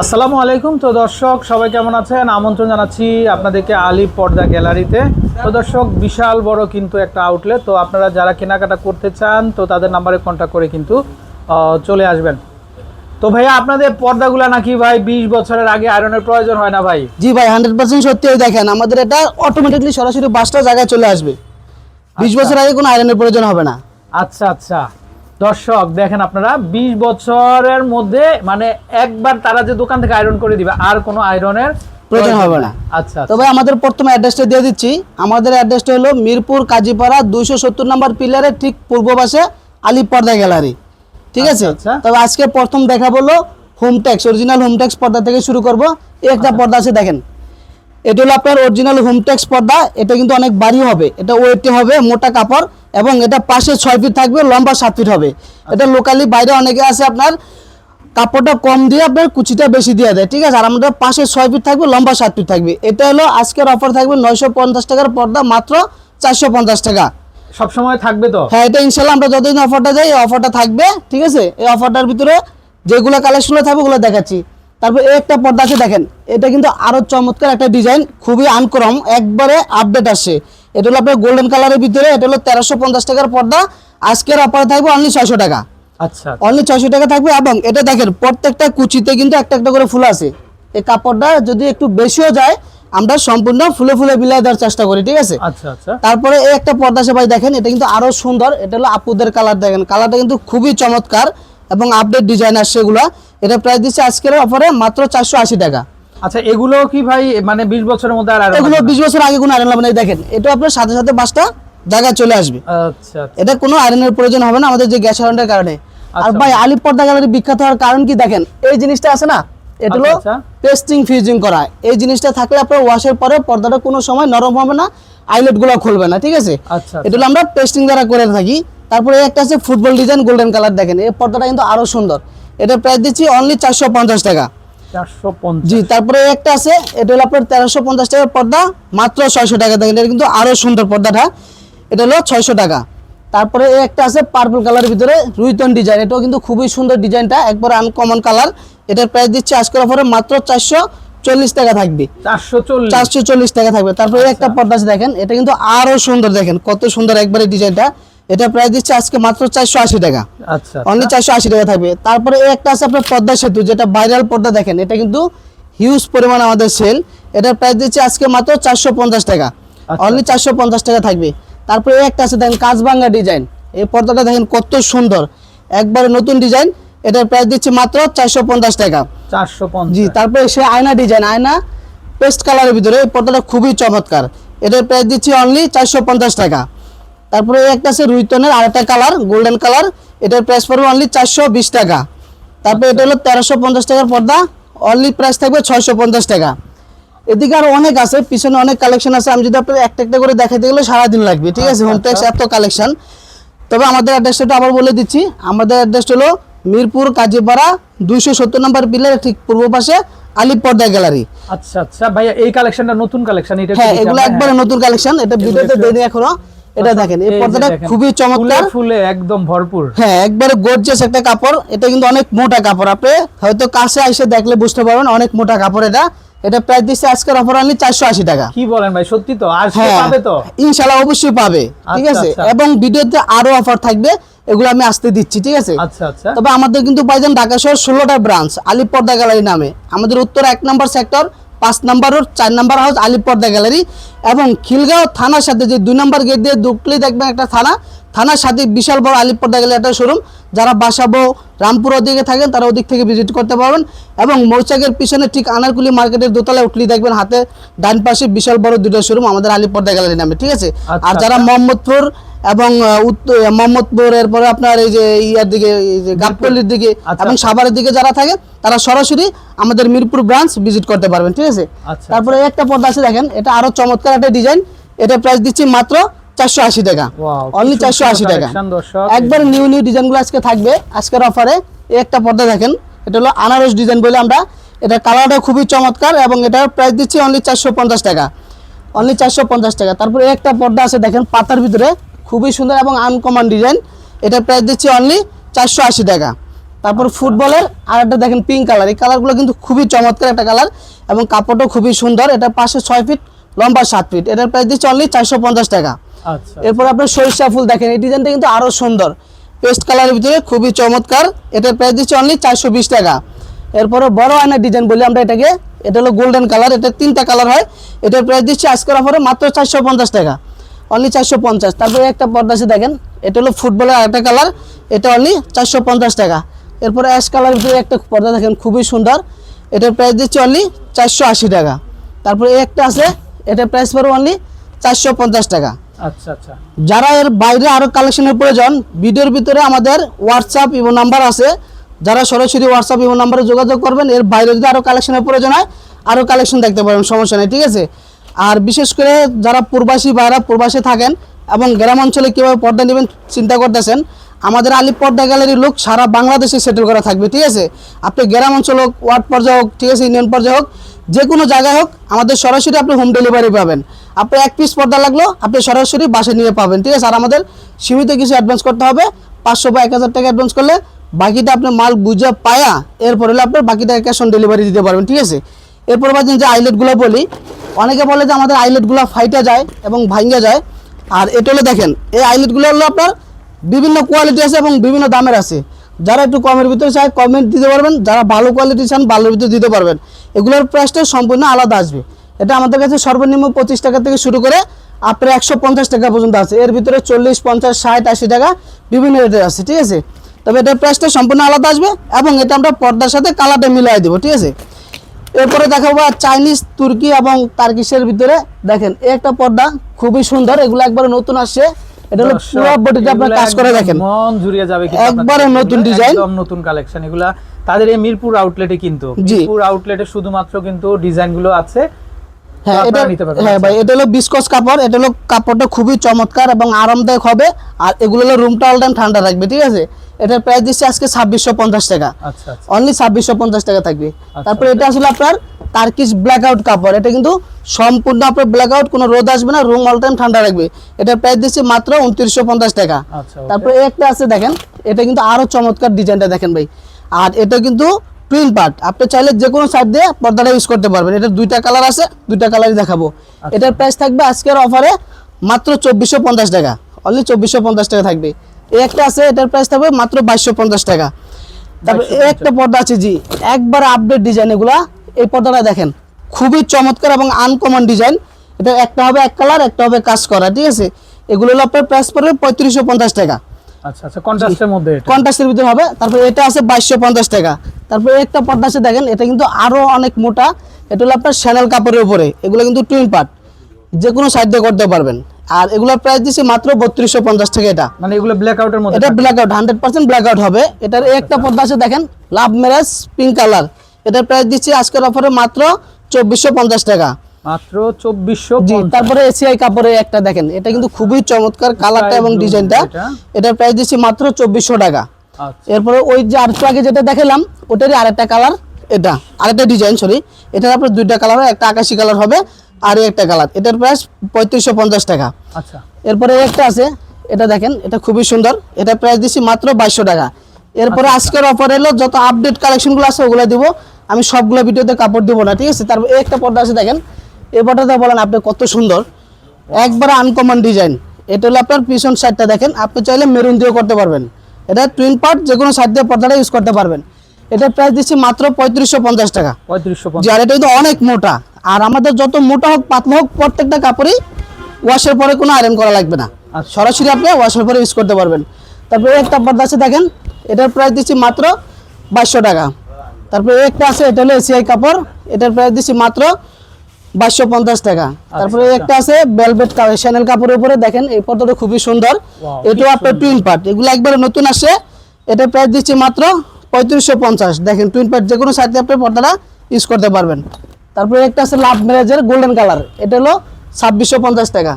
আসসালামু আলাইকুম। তো দর্শক সবাই কেমন আছেন? আমন্ত্রণ জানাচ্ছি আপনাদেরকে আলী পর্দা গ্যালারিতে। তো দর্শক বিশাল বড় কিন্তু একটা আউটলেট তো আপনারা যারা কেনাকাটা করতে চান তো তাদের নাম্বারে কন্ট্যাক্ট করে কিন্তু চলে আসবেন। তো ভাইয়া আপনাদের পর্দাগুলো নাকি ভাই বিশ বছরের আগে আয়রনের প্রয়োজন হয় না ভাই? জি ভাই হান্ড্রেড পার্সেন্ট সত্যি ওই দেখেন আমাদের এটা অটোমেটিকলি সরাসরি বাসটা জায়গায় চলে আসবে। বিশ আচ্ছা। বছর আগে কোনো আয়রনের প্রয়োজন হবে না। আচ্ছা আচ্ছা। দর্শক দেখেন আপনারা বিশ বছরের মধ্যে মানে একবার তারা যে দোকান থেকে আয়রন করে দিবে আর কোনো আয়রনের প্রয়োজন হবে না। আচ্ছা তবে আমাদের প্রথম অ্যাড্রেসটা দিয়ে দিচ্ছি। আমাদের অ্যাড্রেসটা হলো মিরপুর কাজীপাড়া দুইশো সত্তর নম্বর পিলারের ঠিক পূর্ব পাশে আলী পর্দা গ্যালারি। ঠিক আছে? আচ্ছা, আচ্ছা। তবে আজকে প্রথম দেখা বলল home tax original home tax পর্দা থেকে শুরু করব। একটা আচ্ছা। পর্দা আছে দেখেন। এটা হলো আপনার অরিজিনাল হোম ট্যাক্স পর্দা। এটা কিন্তু অনেক ভারী হবে। এটা ওয়েটে হবে মোটা কাপড় এবং এটা পাশে ছয় ফিট থাকবে লম্বা সাত ফিট হবে। এটা লোকালি বাইরে অনেকে আছে আপনার কাপড়টা কম দিয়ে আপনার কুচিটা বেশি দিয়ে দেয় ঠিক আছে? আর আমাদের পাশে ছয় ফিট থাকবে লম্বা সাত ফিট থাকবে। এটা হলো আজকের অফার থাকবে নয়শো পঞ্চাশ টাকার পর্দা মাত্র চারশো পঞ্চাশ টাকা। সব সময় থাকবে তো? হ্যাঁ এটা ইনশাল্লাহ আমরা যতদিন অফারটা যাই এই অফারটা থাকবে ঠিক আছে? এই অফারটার ভিতরে যেগুলো কালেকশনগুলো থাকবে ওগুলো দেখাচ্ছি। তারপর এই একটা পর্দা আছে দেখেন এটা কিন্তু আরও চমৎকার একটা ডিজাইন খুবই আনকরম একবারে আপডেট আসছে। এটা হলো আপনার গোল্ডেন কালারের ভিতরে এটা হলো তেরোশো পঞ্চাশ টাকার পর্দা। আজকের অফারে থাকবে অনলি ছয়শো টাকা। আচ্ছা। অনলি ছয়শো টাকা থাকবে এবং এটা দেখেন প্রত্যেকটা কুচিতে কিন্তু একটা একটা করে ফুল আছে। এই কাপড়টা যদি একটু বেশিও যায় আমরা সম্পূর্ণ ফুলে ফুলে বিলাই দেওয়ার চেষ্টা করি ঠিক আছে? আচ্ছা আচ্ছা। তারপরে এই একটা পর্দা সে ভাই দেখেন এটা কিন্তু আরও সুন্দর এটা হলো আপুদের কালার দেখেন কালারটা কিন্তু খুবই চমৎকার। এবং আপডেট ডিজাইন আসছে এগুলা এটা প্রাইস দিচ্ছে আজকের অফারে মাত্র চারশো আশি টাকা। আচ্ছা এগুলো কি ভাই মানে বিশ বছরের মধ্যে আর এগুলো বিশ বছর আগে কোনো আয়রন লাগবে না দেখেন এটা আপনার সাথে সাথে বাসটা জায়গায় চলে আসবে। আচ্ছা আচ্ছা। এটা কোনো আয়রনের প্রয়োজন হবে না আমাদের যে গ্যাস আয়রনের কারণে। আর আচ্ছা। ভাই আলিপ পর্দা গ্যালারি বিখ্যাত হওয়ার কারণ কি দেখেন এই জিনিসটা আছে না এটা হলো আচ্ছা। পেস্টিং ফিউজিং করা। এই জিনিসটা থাকলে আপনার ওয়াশের পরে পর্দাটা কোনো সময় নরম হবে না আইলেটগুলো খুলবে না ঠিক আছে? আচ্ছা, এটা হলো আমরা পেস্টিং দ্বারা করে থাকি। তারপরে একটা আছে ফুটবল ডিজাইন গোল্ডেন কালার দেখেন। এই পর্দাটা কিন্তু আরও সুন্দর। এটা প্রাইস দিচ্ছি অনলি চারশো পঞ্চাশ টাকা। জি তারপরে একটা আছে এটা হলো আপনার তেরোশো পঞ্চাশ টাকার পর্দা মাত্র ছয়শো টাকা দেখেন। এটা কিন্তু আরও সুন্দর পর্দাটা। এটা হলো ছয়শো টাকা। তারপরে এই একটা আছে পার্পল কালারের ভিতরে রুইতন ডিজাইন এটাও কিন্তু খুবই সুন্দর ডিজাইনটা একবার আনকমন কালার এটার প্রাইস দিচ্ছে আজকের অফারে মাত্র চারশো চল্লিশ টাকা থাকবে। চারশো চল্লিশ। চারশো চল্লিশ টাকা থাকবে। তারপরে একটা আচ্ছা। পর্দা আছে দেখেন এটা কিন্তু আরও সুন্দর দেখেন কত সুন্দর একবারে ডিজাইনটা এটা প্রাইস দিচ্ছে আজকে মাত্র চারশো আশি টাকা। আচ্ছা অনলি চারশো আশি টাকা থাকবে। তারপরে একটা আছে আপনার পদ্মা সেতু যেটা ভাইরাল পর্দা দেখেন। এটা কিন্তু হিউজ পরিমাণ আমাদের সেল এটার প্রাইস দিচ্ছে আজকে মাত্র চারশো পঞ্চাশ টাকা। আচ্ছা। অনলি চারশো পঞ্চাশ টাকা থাকবে। তারপরে একটা আছে দেখেন কাজবাঙ্গা ডিজাইন এই পর্দাটা দেখেন কত সুন্দর। একবারে নতুন ডিজাইন এটার প্রাইস দিচ্ছে মাত্র চারশো পঞ্চাশ টাকা। চারশো জি তারপরে সে আয়না ডিজাইন আয়না পেস্ট কালারের ভিতরে। এই পর্দাটা খুবই চমৎকার। এটার প্রাইস দিচ্ছে অনলি চারশো পঞ্চাশ টাকা। তারপরে একটা আছে রুইতনের আরেকটা কালার গোল্ডেন কালার। এটার প্রাইস পড়বে অনলি চারশো বিশ টাকা। তারপরে এটা হলো তেরোশো পঞ্চাশ টাকার পর্দা। অনলি প্রাইস থাকবে ছয়শো পঞ্চাশ টাকা। এদিকে আরও অনেক আছে পিছনে অনেক কালেকশন আছে। আমি যদি আপনার একটা একটা করে দেখাতে গেলে সারাদিন লাগবে ঠিক আছে? আচ্ছা, হোমটেক্স আচ্ছা। এত কালেকশন তবে আমাদের অ্যাড্রেসটা আবার বলে দিচ্ছি। আমাদের অ্যাড্রেসটা হলো মিরপুর কাজীপাড়া দুইশো সত্তর নম্বর পিলার ঠিক পূর্ব পাশে পর্দা গ্যালারি। আচ্ছা আচ্ছা। ভাইয়া এই কালেকশনটা নতুন কালেকশন এটা হ্যাঁ এগুলো একবারে হ্যাঁ। নতুন কালেকশন এটা ভিডিওতে দেয়নি এখনও। এটা দেখেন এই পর্দাটা খুবই চমৎকার। ফুলে একদম ভরপুর। হ্যাঁ একবারে গর্জিয়াস একটা কাপড়। এটা কিন্তু অনেক মোটা কাপড়। আপনি হয়তো কাছে এসে দেখলে বুঝতে পারবেন অনেক মোটা কাপড় এটা। এটা প্রাইস দিচ্ছে আজকের অফার অনলি চারশো আশি টাকা। কি বলেন ভাই সত্যি তো? আর হ্যাঁ পাবে তো? ইনশাল্লাহ অবশ্যই পাবে ঠিক আচ্ছা, আছে? আচ্ছা। এবং ভিডিওতে আরও অফার থাকবে এগুলো আমি আসতে দিচ্ছি ঠিক আছে? আচ্ছা আচ্ছা। তবে আমাদের কিন্তু পাইছেন ঢাকা শহর ষোলোটা ব্রাঞ্চ আলিপ পর্দা গ্যালারি নামে। আমাদের উত্তর এক নম্বর সেক্টর পাঁচ নম্বর রোড চার নম্বর হাউস আলিপ পর্দা গ্যালারি এবং খিলগাঁও থানার সাথে যে দুই নম্বর গেট দিয়ে ঢুকলেই দেখবেন একটা থানা। থানার সাথে বিশাল বড় আলিপ পর্দা গ্যালারি একটা শোরুম যারা বাসাবো রামপুর ওদিকে থাকেন তারা ওদিক থেকে ভিজিট করতে পারবেন। এবং মৌচাকের পিছনে ঠিক আনারকুলি মার্কেটের দোতলায় উঠলেই দেখবেন হাতে ডান পাশে বিশাল বড় দুটো শোরুম আমাদের আলিপ পর্দা গ্যালারি নামে ঠিক আছে? আচ্ছা, আর যারা আচ্ছা। মোহাম্মদপুর এবং আহ, উত্তর মোহাম্মদপুর এরপরে আপনার এই যে ইয়ার দিকে এই যে গাবতলির দিকে আচ্ছা। এবং সাভারের দিকে যারা থাকে তারা সরাসরি আমাদের মিরপুর ব্রাঞ্চ ভিজিট করতে পারবেন ঠিক আছে? আচ্ছা, তারপরে একটা পর্দা আছে দেখেন এটা আরও চমৎকার একটা ডিজাইন এটা প্রাইস দিচ্ছি মাত্র চারশো আশি টাকা। অনলি চারশো আশি টাকা। একবার নিউ নিউ ডিজাইনগুলো আজকে থাকবে। আজকের অফারে এই একটা পর্দা দেখেন এটা হলো আনারস ডিজাইন বলে আমরা। এটা কালারটা খুবই চমৎকার এবং এটার প্রাইস দিচ্ছি অনলি চারশো পঞ্চাশ টাকা। অনলি চারশো পঞ্চাশ টাকা। তারপরে একটা পর্দা আছে দেখেন পাতার ভিতরে। খুবই সুন্দর এবং আনকমন ডিজাইন এটার প্রাইস দিচ্ছি অনলি চারশো আশি টাকা। তারপর ফুটবলের আর একটা দেখেন পিঙ্ক কালার এই কালারগুলো কিন্তু খুবই চমৎকার একটা কালার এবং কাপড়টাও খুবই সুন্দর। এটা পাশে ছয় ফিট লম্বা সাত ফিট এটার প্রাইস দিচ্ছে অনলি চারশো পঞ্চাশ টাকা। আচ্ছা। এরপর আপনার সরিষা ফুল দেখেন। এই ডিজাইনটা কিন্তু আরও সুন্দর। পেস্ট কালারের ভিতরে খুবই চমৎকার। এটার প্রাইস দিচ্ছে অনলি চারশো বিশ টাকা। এরপরে বড় আয়নার ডিজাইন বলি আমরা এটাকে। এটা হলো গোল্ডেন কালার এটা তিনটা কালার হয়। এটার প্রাইস দিচ্ছে আজকের অফারে মাত্র চারশো পঞ্চাশ টাকা। অনলি চারশো পঞ্চাশ। তারপরে একটা পর্দা আছে দেখেন এটা হলো ফুটবলের আরেকটা কালার এটা অনলি চারশো পঞ্চাশ টাকা। এরপরে অ্যাশ কালার ভিতরে একটা পর্দা দেখেন খুবই সুন্দর। এটার প্রাইস দিচ্ছে অনলি চারশো আশি টাকা। তারপরে একটা আছে এটার প্রাইস পড়বে অনলি চারশো পঞ্চাশ টাকা। আচ্ছা আচ্ছা। যারা এর বাইরে আরও কালেকশনের প্রয়োজন ভিডিওর ভিতরে আমাদের হোয়াটসঅ্যাপ ইমো নাম্বার আছে। যারা সরাসরি হোয়াটসঅ্যাপ ইমো নাম্বারে যোগাযোগ করবেন এর বাইরে যদি আরও কালেকশনের প্রয়োজন হয় আরও কালেকশন দেখতে পারেন সমস্যা নেই ঠিক আছে? আর বিশেষ করে যারা প্রবাসী বাইরা প্রবাসে থাকেন এবং গ্রাম অঞ্চলে কীভাবে পর্দা নেবেন চিন্তা করতেছেন, আমাদের আলিপ পর্দা গ্যালারির লোক সারা বাংলাদেশে সেটেল করা থাকবে, ঠিক আছে? আপনি গ্রাম অঞ্চল হোক, ওয়ার্ড পর্যায়ে হোক, ঠিক আছে, ইউনিয়ন পর্যায়ে হোক যে কোনো জায়গায় হোক, আমাদের সরাসরি আপনি হোম ডেলিভারি পাবেন। আপনি এক পিস পর্দা লাগল, আপনি সরাসরি বাসে নিয়ে পাবেন, ঠিক আছে? আর আমাদের সীমিত কিছু অ্যাডভান্স করতে হবে, পাঁচশো বা এক হাজার টাকা অ্যাডভান্স করলে বাকিটা আপনি মাল বুঝে পায়া, এরপর হলে আপনি বাকিটা ক্যাশ অন ডেলিভারি দিতে পারবেন, ঠিক আছে? এরপর বাজেন যে আইলেটগুলো বলি, অনেকে বলে যে আমাদের আইলেটগুলো ফাইটা যায় এবং ভাঙ্গা যায়। আর এটা হলো দেখেন, এই আইলেটগুলো হলো আপনার বিভিন্ন কোয়ালিটি আছে এবং বিভিন্ন দামের আছে। যারা একটু কমের ভিতরে চায় কমেন্ট দিতে পারবেন। যারা ভালো কোয়ালিটি চান, ভালোর ভিতরে দিতে পারবেন। এগুলোর প্রাইসটা সম্পূর্ণ আলাদা আসবে। এটা আমাদের কাছে সর্বনিম্ন পঁচিশ টাকা থেকে শুরু করে আপনার একশো পঞ্চাশ টাকা পর্যন্ত আছে। এর ভিতরে চল্লিশ, পঞ্চাশ, ষাট, আশি টাকা বিভিন্ন রেটের আছে, ঠিক আছে? তবে এটার প্রাইসটা সম্পূর্ণ আলাদা আসবে এবং এটা আমরা পর্দার সাথে কালারটা মিলাই দেবো, ঠিক আছে? এরপরে দেখাবো চাইনিজ তুর্কি এবং তার্কিশের ভিতরে। দেখেন এই একটা পর্দা খুবই সুন্দর এগুলো একবারে নতুন আসছে। এটা হলো পুরো বডিতে আপনার কাজ করে দেখেন। মন জুড়িয়ে যাবে কিন্তু আপনাদের একবারে নতুন ডিজাইন। একদম নতুন কালেকশন এগুলা তাদের এই মিরপুর আউটলেটে কিন্তু। মিরপুর আউটলেটে শুধুমাত্র কিন্তু ডিজাইনগুলো আছে। হ্যাঁ এটা। হ্যাঁ ভাই এটা হলো বিস্কস কাপড় এটা হলো কাপড়টা খুবই চমৎকার এবং আরামদায়ক হবে। আর এগুলো হলো রুমটা অল টাইম ঠান্ডা রাখবে ঠিক আছে? এটার প্রাইস দিচ্ছে আজকে ছাব্বিশশো পঞ্চাশ টাকা। আচ্ছা আচ্ছা। অনলি ছাব্বিশশো পঞ্চাশ টাকা থাকবে। তারপরে এটা আসলে আপনার তার্কিশ ব্ল্যাক আউট কাপড়। এটা কিন্তু সম্পূর্ণ আপনার ব্ল্যাক আউট কোনো রোদ আসবে না রুম অল টাইম ঠান্ডা রাখবে। এটার প্রাইস দিচ্ছে মাত্র উনত্রিশশো পঞ্চাশ টাকা। আচ্ছা তারপরে একটা আছে দেখেন এটা কিন্তু আরও চমৎকার ডিজাইনটা দেখেন ভাই। আর এটা কিন্তু টুইন পার্ট আপনি চাইলে যে কোনো সাইড দিয়ে পর্দাটা ইউজ করতে পারবেন। এটা দুইটা কালার আছে দুইটা কালারই দেখাবো। এটার প্রাইস থাকবে আজকের অফারে মাত্র চব্বিশশো পঞ্চাশ টাকা। অনলি চব্বিশশো পঞ্চাশ টাকা থাকবে। এই একটা আছে এটার প্রাইস থাকবে মাত্র বাইশশো পঞ্চাশ টাকা। তারপর একটা পর্দা আছে জি একবার আপডেট ডিজাইন এগুলা এই পর্দাটা দেখেন খুবই চমৎকার এবং আনকমন ডিজাইন এটা একটা হবে এক কালার একটা হবে কাজ করা ঠিক আছে? এগুলো হলো আপনার প্রাইস পড়বে পঁয়ত্রিশশো পঞ্চাশ টাকা। আচ্ছা আচ্ছা কন্ট্রাস্টের মধ্যে এটা। কন্ট্রাস্টের ভিতরে হবে তারপরে এটা আছে বাইশশো পঞ্চাশ টাকা। তারপরে একটা পর্দা আছে দেখেন এটা কিন্তু আরও অনেক মোটা এটা হলো আপনার শ্যানেল কাপড়ের উপরে এগুলো কিন্তু টুইন পার্ট যে কোনো দিয়ে করতে পারবেন। আর এগুলোর প্রাইস দিচ্ছে মাত্র বত্রিশশো পঞ্চাশ টাকা এটা। মানে এগুলো ব্ল্যাক আউটের মধ্যে এটা থাকে। Black out hundred percent black out হবে। এটার একটা পর্দা আছে দেখেন লাভ ম্যারেজ পিঙ্ক কালার এটার প্রাইস দিচ্ছি আজকের অফারে মাত্র চব্বিশশো পঞ্চাশ টাকা। মাত্র চব্বিশশো জি তারপরে এসিআই কাপড়ের একটা দেখেন এটা কিন্তু খুবই চমৎকার কালারটা এবং ডিজাইনটা এটা। এটার প্রাইস দিচ্ছি মাত্র চব্বিশশো টাকা। আচ্ছা। এরপরে ওই যে আরেকটু আগে যেটা দেখালাম ওটারই আরেকটা কালার এটা আরেকটা ডিজাইন সরি এটার আপনার দুইটা কালার হয় একটা আকাশি কালার হবে। আর একটা কালার। এটার প্রাইস পঁয়ত্রিশশো পঞ্চাশ টাকা। আচ্ছা। এরপরে একটা আছে এটা দেখেন এটা খুবই সুন্দর। এটা প্রাইস দিচ্ছি মাত্র বাইশশো টাকা। এরপরে আজকের অফার এলো যত আপডেট কালেকশনগুলো আছে ওগুলো দিব। আমি সবগুলো ভিডিওতে কাপড় দিব না ঠিক আছে? তারপর একটা পর্দা আছে দেখেন। এই পর্দাটা বলেন আপনি কত সুন্দর। একবারে আনকমন ডিজাইন এটা হলো আপনার পিছন সাইডটা দেখেন। আপনি চাইলে মেরুন দিয়েও করতে পারবেন। এটা টুইন পার্ট যে কোনো সাইড দিয়ে পর্দাটা ইউজ করতে পারবেন। এটার প্রাইস দিচ্ছি মাত্র পঁয়ত্রিশশো পঞ্চাশ টাকা। পঁয়ত্রিশশো আর এটা কিন্তু অনেক মোটা। আর আমাদের যত মোটা হোক পাতলা হোক প্রত্যেকটা কাপড়ই ওয়াশের পরে কোনো আয়রন করা লাগবে না। আর আচ্ছা। সরাসরি আপনি ওয়াশের পরে ইউজ করতে পারবেন। তারপরে একটা পর্দা আছে দেখেন এটার প্রাইস দিচ্ছি মাত্র বাইশশো টাকা। তারপরে একটা আছে এটা হলো এসিআই কাপড় এটার প্রাইস দিচ্ছি মাত্র বাইশশো পঞ্চাশ টাকা। তারপরে আচ্ছা। একটা আছে বেলভেট শ্যানেল কাপড়ের উপরে দেখেন এই পর্দাটা খুবই সুন্দর। এটাও আপনার টুইন পার্ট এগুলো একবারে নতুন আসে এটার প্রাইস দিচ্ছি মাত্র পঁয়ত্রিশশো পঞ্চাশ। দেখেন টুইন পার্ট যে কোনো সাইডে আপনি পর্দাটা ইউজ করতে পারবেন। তারপরে একটা আছে লাভ ম্যারেজের গোল্ডেন কালার এটা হলো ছাব্বিশশো পঞ্চাশ টাকা।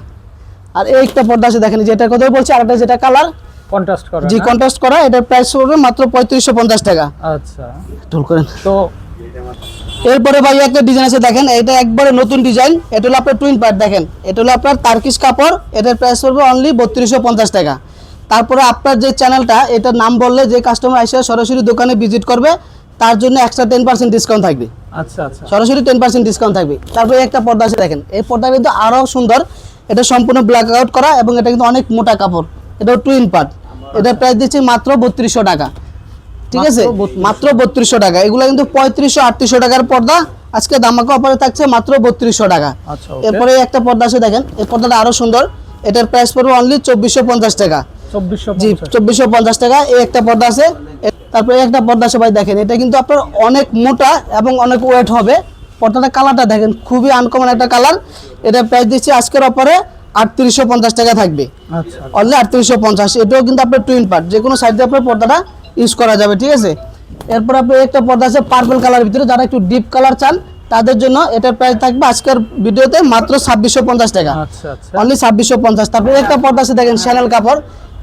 আর এই একটা পর্দা আছে দেখেন যেটার কথা বলছি আর একটা যেটা কালার কন্ট্রাস্ট করা জি কন্ট্রাস্ট করা এটার প্রাইস পড়বে মাত্র পঁয়ত্রিশশো পঞ্চাশ টাকা। আচ্ছা। ঢোল করেন তো এরপরে ভাই একটা ডিজাইন আছে দেখেন এটা একবারে নতুন ডিজাইন এটা হলো আপনার টুইন পার্ট দেখেন। এটা হলো আপনার তার্কিশ কাপড় এটার প্রাইস পড়বে অনলি বত্রিশশো পঞ্চাশ টাকা। তারপরে আপনার যে চ্যানেলটা এটার নাম বললে যে কাস্টমার এসে সরাসরি দোকানে ভিজিট করবে। তার জন্য এক্সট্রা টেন পার্সেন্ট ডিসকাউন্ট থাকবে। আচ্ছা আচ্ছা। সরাসরি টেন পার্সেন্ট ডিসকাউন্ট থাকবে। তারপরে একটা পর্দা আছে দেখেন এই পর্দা কিন্তু আরও সুন্দর। এটা সম্পূর্ণ ব্ল্যাক আউট করা এবং এটা কিন্তু অনেক মোটা কাপড়। এটা টুইন পার্ট এটা প্রাইস দিচ্ছি মাত্র বত্রিশশো টাকা। ঠিক আছে? মাত্র বত্রিশশো টাকা। এগুলো কিন্তু পঁয়ত্রিশশো আটত্রিশশো টাকার পর্দা। আজকে দামাকা অফারে থাকছে মাত্র বত্রিশশো টাকা। আচ্ছা এরপরে একটা পর্দা আছে দেখেন এই পর্দাটা আরও সুন্দর। এটার প্রাইস পড়বে অনলি চব্বিশশো পঞ্চাশ টাকা। চব্বিশশো জি চব্বিশশো পঞ্চাশ টাকা এই একটা পর্দা আছে। তারপরে একটা পর্দা সবাই দেখেন এটা কিন্তু আপনার অনেক মোটা এবং অনেক ওয়েট হবে। পর্দাটা কালারটা দেখেন খুবই আনকমন একটা কালার এটা প্রাইস দিচ্ছি আজকের অফারে আটত্রিশশো পঞ্চাশ টাকা থাকবে। আচ্ছা। অনলি আটত্রিশশো পঞ্চাশ এটাও কিন্তু আপনার টুইন পার্ট যে কোনো সাইডে আপনার পর্দাটা ইউজ করা যাবে ঠিক আছে? এরপর আপনার একটা পর্দা আছে পার্পল কালার ভিতরে যারা একটু ডিপ কালার চান তাদের জন্য এটার প্রাইস থাকবে আজকের ভিডিওতে মাত্র ছাব্বিশশো পঞ্চাশ টাকা। আচ্ছা আচ্ছা। অনলি ছাব্বিশশো পঞ্চাশ। তারপরে একটা পর্দা আছে দেখেন শ্যানেল কাপড়।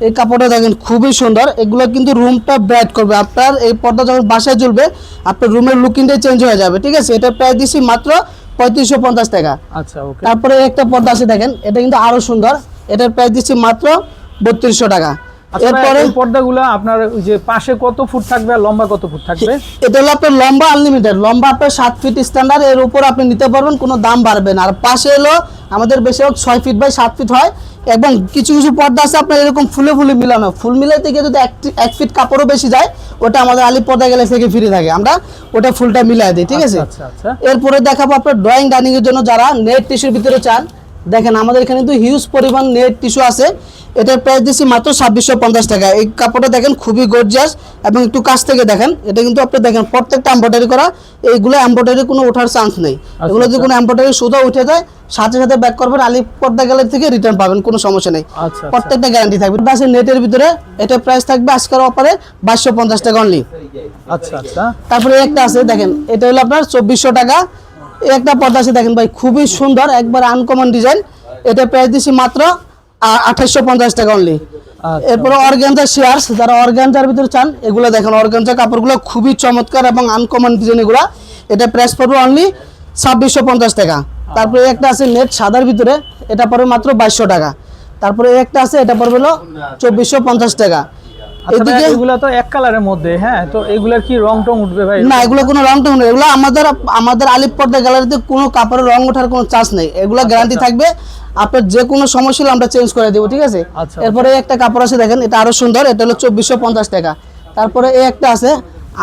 এই কাপড়টা দেখেন খুবই সুন্দর। এগুলো কিন্তু রুমটা ব্রাইট করবে। আপনার এই পর্দা যখন বাসায় ঝুলবে আপনার রুমের লুকিংটাই চেঞ্জ হয়ে যাবে ঠিক আছে? এটা প্রাইস দিচ্ছি মাত্র পঁয়ত্রিশশো পঞ্চাশ টাকা। আচ্ছা তারপরে একটা পর্দা আছে দেখেন এটা কিন্তু আরও সুন্দর। এটার প্রাইস দিচ্ছি মাত্র বত্রিশশো টাকা। আচ্ছা এরপরে এই পর্দাগুলো আপনার ওই যে পাশে কত ফুট থাকবে আর লম্বা কত ফুট থাকবে? এটা হলো আপনার লম্বা আনলিমিটেড লম্বা আপনার সাত ফিট স্ট্যান্ডার্ড এর উপর আপনি নিতে পারবেন কোনো দাম বাড়বে না। আর পাশে হলো আমাদের বেশিরভাগ ছয় ফিট বাই সাত ফিট হয় এবং কিছু কিছু পর্দা আছে আপনার এরকম ফুলে ফুলে মিলানো। ফুল মিলাইতে গিয়ে যদি এক ফিট কাপড়ও বেশি যায় ওটা আমাদের আলি পর্দা গেলে থেকে ফ্রি থাকে। আমরা ওটা ফুলটা মিলাই দিই ঠিক আছে? আচ্ছা আচ্ছা। এরপরে দেখাবো আপনার ড্রয়িং ডাইনিং এর জন্য যারা নেট টিস্যুর ভিতরে চান দেখেন আমাদের এখানে কিন্তু হিউজ পরিমাণ নেট টিস্যু আছে। এটার প্রাইস দিচ্ছি মাত্র ছাব্বিশশো পঞ্চাশ টাকা। এই কাপড়টা দেখেন খুবই গর্জিয়াস এবং একটু কাছ থেকে দেখেন এটা কিন্তু আপনি দেখেন প্রত্যেকটা এম্ব্রয়ডারি করা এইগুলো এম্ব্রয়ডারি কোনো ওঠার চান্স নেই। এগুলো যদি কোনো এম্ব্রয়ডারি সুতা উঠে যায় সাথে সাথে ব্যাক করবেন আলি পর্দা গ্যালারি থেকে রিটার্ন পাবেন কোনো সমস্যা নেই। আচ্ছা আচ্ছা। প্রত্যেকটা গ্যারান্টি থাকবে। আছে নেটের ভিতরে এটার প্রাইস থাকবে আজকের অফারে বাইশশো পঞ্চাশ টাকা অনলি আচ্ছা আচ্ছা। তারপরে একটা আছে দেখেন এটা হলো আপনার চব্বিশশো টাকা। একটা পর্দা আছে দেখেন ভাই খুবই সুন্দর একবার আনকমন ডিজাইন এটা প্রাইস দিচ্ছি মাত্র আঠাইশশো পঞ্চাশ টাকা অনলি আচ্ছা। এরপরে অর্গানজা শেয়ার্স যারা অর্গানজার ভিতরে চান এগুলো দেখেন অর্গানজা কাপড়গুলো খুবই চমৎকার এবং আনকমন ডিজাইন এগুলো। এটা প্রাইস পড়বে অনলি ছাব্বিশশো পঞ্চাশ টাকা। তারপরে একটা আছে নেট সাদার ভিতরে এটা পড়বে মাত্র বাইশশো টাকা। তারপরে একটা আছে এটা পড়বে হলো চব্বিশশো পঞ্চাশ টাকা। এদিকে এগুলা তো এক কালারের মধ্যে হ্যাঁ? তো এগুলার কি রং টং উঠবে ভাই? না এগুলো কোনো রং টং এগুলো আমাদের আমাদের আলিপ পর্দা গ্যালারিতে কোনো কাপড়ের রং ওঠার কোনো চান্স নেই। এগুলো গ্যারান্টি থাকবে। আপনার যে কোনো সমস্যা হলে আমরা চেঞ্জ করে দেবো ঠিক আছে? আচ্ছা। এরপরে একটা কাপড় আছে দেখেন এটা আরও সুন্দর এটা হলো চব্বিশশো পঞ্চাশ টাকা। তারপরে এই একটা আছে।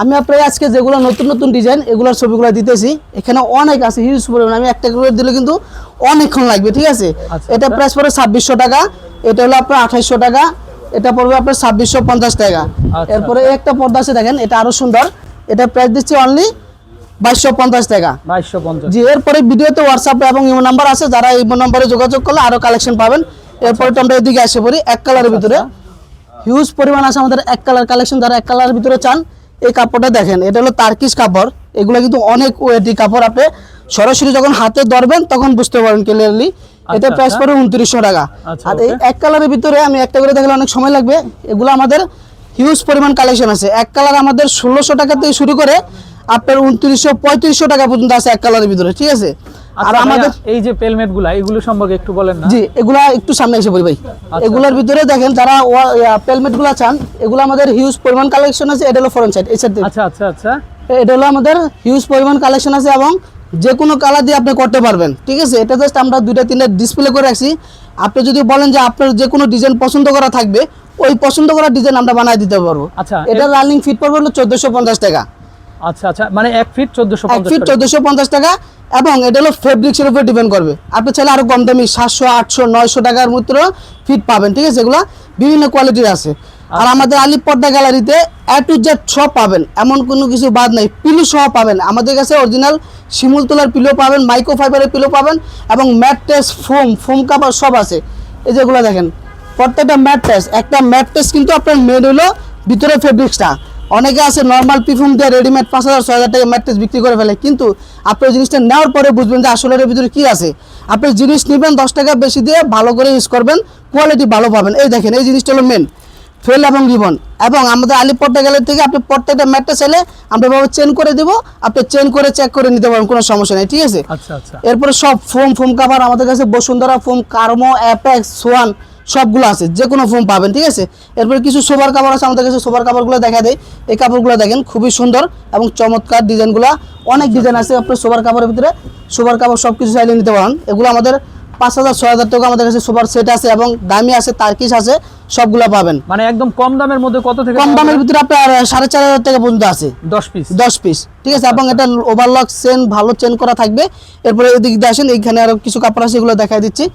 আমি আপনার আজকে যেগুলো নতুন নতুন ডিজাইন এগুলোর ছবিগুলো দিতেছি। এখানে অনেক আছে হিউজ পরিমাণ। আমি একটা করে দিলে কিন্তু অনেকক্ষণ লাগবে ঠিক আছে? আচ্ছা, এটা আচ্ছা। প্রাইস পড়ে ছাব্বিশশো টাকা। এটা হলো আপনার আঠাইশশো টাকা। এটা পড়বে আপনার ছাব্বিশশো পঞ্চাশ টাকা। আচ্ছা, এরপরে একটা পর্দা আছে দেখেন এটা আরও সুন্দর। এটা প্রাইস দিচ্ছি অনলি বাইশশো পঞ্চাশ টাকা। বাইশশো পঞ্চাশ। জি এরপরে ভিডিওতে হোয়াটসঅ্যাপ এবং ইমো নাম্বার আছে যারা ইমো নাম্বারে যোগাযোগ করলে আরও কালেকশন পাবেন। এরপরে তো আমরা এদিকে আসে পড়ি এক কালারের ভিতরে। হিউজ পরিমাণ আছে আমাদের এক কালার কালেকশন যারা এক কালারের ভিতরে চান এই কাপড়টা দেখেন এটা হলো তার্কিশ কাপড়। এগুলো কিন্তু অনেক ওয়েটি কাপড় আপনি সরাসরি যখন হাতে ধরবেন তখন বুঝতে পারেন ক্লিয়ারলি এটা আচ্ছা, প্রাইস আচ্ছা। পড়বে উনত্রিশশো টাকা। আচ্ছা, আর এই এক কালারের ভিতরে আমি একটা করে দেখলে অনেক সময় লাগবে। এগুলো আমাদের হিউজ পরিমাণ কালেকশন আছে। এক কালার আমাদের ষোলোশো টাকা থেকে শুরু করে আপনার উনত্রিশশো পঁয়ত্রিশশো টাকা পর্যন্ত আছে এক কালারের ভিতরে ঠিক আছে? আর আচ্ছা আমাদের এই যে পেলমেটগুলা এগুলো সম্পর্কে একটু বলেন না। জি এগুলা একটু সামনে এসে বলি ভাই। এগুলোর ভিতরে দেখেন যারা পেলমেটগুলা চান এগুলো আমাদের হিউজ পরিমাণ কালেকশন আছে এটা হলো ফরেন সাইড এই সাইড আচ্ছা আচ্ছা আচ্ছা। এটা হলো আমাদের হিউজ পরিমাণ কালেকশন আছে এবং যে কোনো কালার দিয়ে আপনি করতে পারবেন। ঠিক আছে? এটা জাস্ট আমরা দুইটা তিনটা ডিসপ্লে করে রাখছি। আপনি যদি বলেন যে আপনার যে কোনো ডিজাইন পছন্দ করা থাকবে ওই পছন্দ করা ডিজাইন আমরা বানায় দিতে পারব। আচ্ছা, এটা রানিং ফিট পড়বে হলো চোদ্দোশো পঞ্চাশ টাকা। আচ্ছা আচ্ছা মানে এক ফিট চোদ্দশো এক ফিট চোদ্দোশো পঞ্চাশ টাকা এবং এটা হলো ফেব্রিক্সের উপর ডিপেন্ড করবে। আপনি চাইলে আরও কম দামি সাতশো আটশো নয়শো টাকার মতো ফিট পাবেন। ঠিক আছে? এগুলা বিভিন্ন কোয়ালিটির আছে। আর আমাদের আলিপ পর্দা গ্যালারিতে এ টু জেড সব পাবেন। এমন কোনো কিছু বাদ নাই। পিলো সহ পাবেন। আমাদের কাছে অরিজিনাল শিমুল তোলার পিলো পাবেন মাইক্রো ফাইবারের পিলো পাবেন এবং ম্যাট্রেস ফোম ফোম কাভার সব আছে। এই যেগুলো দেখেন প্রত্যেকটা ম্যাট্রেস একটা ম্যাট্রেস কিন্তু আপনার মেড হলো ভিতরে ফেব্রিক্সটা অনেকে আছে নর্মাল পিফুম দিয়ে রেডিমেড পাঁচ হাজার ছয় হাজার টাকা ম্যাট্রেস বিক্রি করে ফেলে। কিন্তু আপনি ওই জিনিসটা নেওয়ার পরে বুঝবেন যে আসলে এর ভিতরে কী আছে। আপনি জিনিস নেবেন দশ টাকা বেশি দিয়ে ভালো করে ইউজ করবেন কোয়ালিটি ভালো পাবেন। এই দেখেন এই জিনিসটা হলো মেন ফেল এবং রিবন এবং আমাদের আলিপর্দা গ্যালারি থেকে আপনি প্রত্যেকটা ম্যাট্রেস এলে আমরা এভাবে চেন করে দিব। আপনি চেন করে চেক করে নিতে পারবেন কোনো সমস্যা নেই ঠিক আছে? আচ্ছা আচ্ছা। এরপরে সব ফোম ফোম কাভার আমাদের কাছে বসুন্ধরা ফোম কার্মো অ্যাপেক্স সোয়ান সবগুলো আছে যে কোনো ফোম পাবেন ঠিক আছে? এরপরে কিছু সোবার কাপড় আছে আমাদের কাছে সোবার কাপড়গুলো দেখা দেয়। এই কাপড়গুলো দেখেন খুবই সুন্দর এবং চমৎকার ডিজাইনগুলো অনেক ডিজাইন আছে আপনার সোবার কাপড়ের ভিতরে। সোবার কাপড় সব কিছু চাইলে নিতে পারেন। এগুলো আমাদের পাঁচ হাজার ছয় হাজার টাকা আমাদের কাছে সোবার সেট আছে এবং দামি আছে তার্কিস আছে সবগুলো পাবেন। মানে একদম কম দামের মধ্যে কত থেকে কম দামের ভিতরে আপনার সাড়ে চার হাজার টাকা পর্যন্ত আছে। দশ পিস দশ পিস ঠিক আছে? এবং এটা ওভারলক চেন ভালো চেন করা থাকবে। এরপরে এদিক দিয়ে আসেন এইখানে আরও কিছু কাপড় আছে এগুলো দেখাই দিচ্ছি।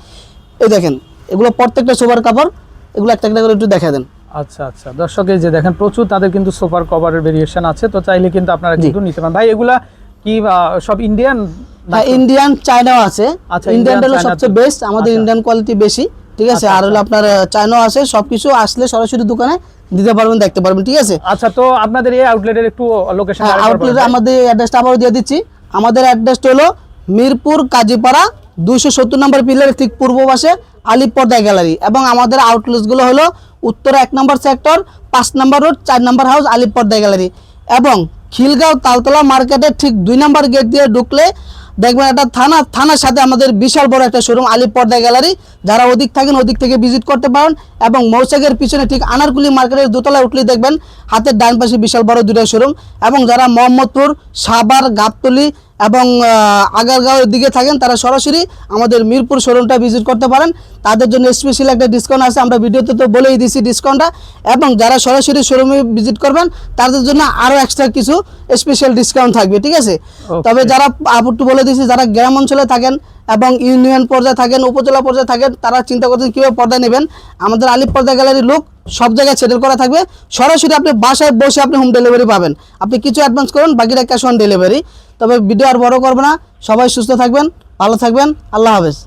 এই দেখেন এগুলো প্রত্যেকটা সোবার কাপড় এগুলো একটা একটা করে একটু দেখা দেন। আচ্ছা আচ্ছা। দর্শক এই যে দেখেন প্রচুর তাদের কিন্তু সুপার কভারের ভেরিয়েশন আছে তো চাইলে কিন্তু আপনারা কিন্তু নিতে পারেন। ভাই এগুলা কি সব ইন্ডিয়ান হ্যাঁ ইন্ডিয়ান চায়নাও আছে। আচ্ছা, ইন্ডিয়ানটা হলো Indian, সবচেয়ে বেস্ট আমাদের আচ্ছা। ইন্ডিয়ান কোয়ালিটি বেশি ঠিক আছে? আচ্ছা, আর হলো আপনার চায়নাও আছে সবকিছু আসলে সরাসরি দোকানে দিতে পারবেন দেখতে পারবেন ঠিক আছে? আচ্ছা তো আপনাদের এই আউটলেটের একটু লোকেশন হ্যাঁ আউটলেটে আমাদের অ্যাড্রেসটা আবারও দিয়ে দিচ্ছি। আমাদের অ্যাড্রেসটা হলো মিরপুর কাজীপাড়া দুইশো সত্তর নম্বর পিলারের ঠিক পূর্ব পাশে আলিপর্দা গ্যালারি এবং আমাদের আউটলেটসগুলো হলো উত্তর এক নম্বর সেক্টর পাঁচ নম্বর রোড চার নম্বর হাউস আলিপর্দা গ্যালারি এবং খিলগাঁও তালতলা মার্কেটের ঠিক দুই নম্বর গেট দিয়ে ঢুকলে দেখবেন একটা থানা, থানার সাথে আমাদের বিশাল বড় একটা শোরুম আলিপর্দা গ্যালারি যারা ওদিক থাকেন, ওদিক থেকে ভিজিট করতে পারেন এবং মৌসাগের পিছনে ঠিক আনারকুলি মার্কেটের দোতলায় উঠলে দেখবেন হাতের ডান পাশে বিশাল বড় দুটা শোরুম এবং যারা মোহাম্মদপুর সাবার গাবতলি এবং আগারগাঁওয়ের দিকে থাকেন তারা সরাসরি আমাদের মিরপুর শোরুমটা ভিজিট করতে পারেন। তাদের জন্য স্পেশাল একটা ডিসকাউন্ট আছে আমরা ভিডিওতে তো বলেই দিছি ডিসকাউন্টটা এবং যারা সরাসরি শোরুমে ভিজিট করবেন তাদের জন্য আরও এক্সট্রা কিছু স্পেশাল ডিসকাউন্ট থাকবে ঠিক আছে? তবে যারা আপুটু বলে দিয়েছি যারা গ্রাম অঞ্চলে থাকেন এবং ইউনিয়ন পর্যায়ে থাকেন, উপজেলা পর্যায়ে থাকেন, তারা চিন্তা করছেন কীভাবে পর্দা নেবেন। আমাদের আলিপ পর্দা গ্যালারির লোক সব জায়গায় সেটেল করা থাকবে। সরাসরি আপনি বাসায় বসে আপনি হোম ডেলিভারি পাবেন। আপনি কিছু অ্যাডভান্স করুন বাকিটা ক্যাশ অন ডেলিভারি তবে ভিডিও আর বড় করব না। সবাই সুস্থ থাকবেন, ভালো থাকবেন। আল্লাহ হাফেজ।